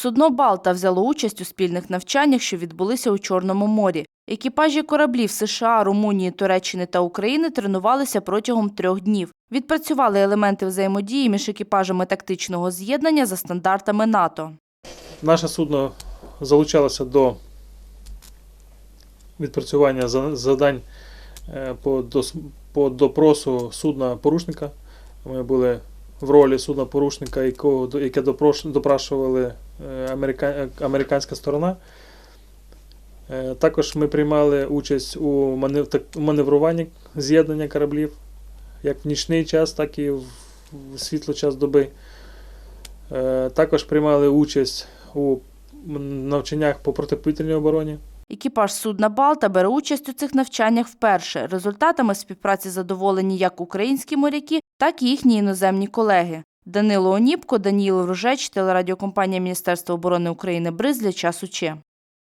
Судно Балта взяло участь у спільних навчаннях, що відбулися у Чорному морі. Екіпажі кораблів США, Румунії, Туреччини та України тренувалися протягом трьох днів. Відпрацювали елементи взаємодії між екіпажами тактичного з'єднання за стандартами НАТО. Наше судно залучалося до відпрацювання за- завдань е, по допросу судна порушника. Ми були в ролі судна порушника, якого, яке допрашували е, америка- е, американська сторона. Е, Також ми приймали участь у маневруванні з'єднання кораблів, як в нічний час, так і в світло час доби. Також приймали участь у навчаннях по протиповітряній обороні. Екіпаж судна Балта бере участь у цих навчаннях вперше. Результатами співпраці задоволені як українські моряки, так і їхні іноземні колеги. Данило Оніпко, Даніїл Ружеч, телерадіокомпанія Міністерства оборони України «Бриз» для часу Че.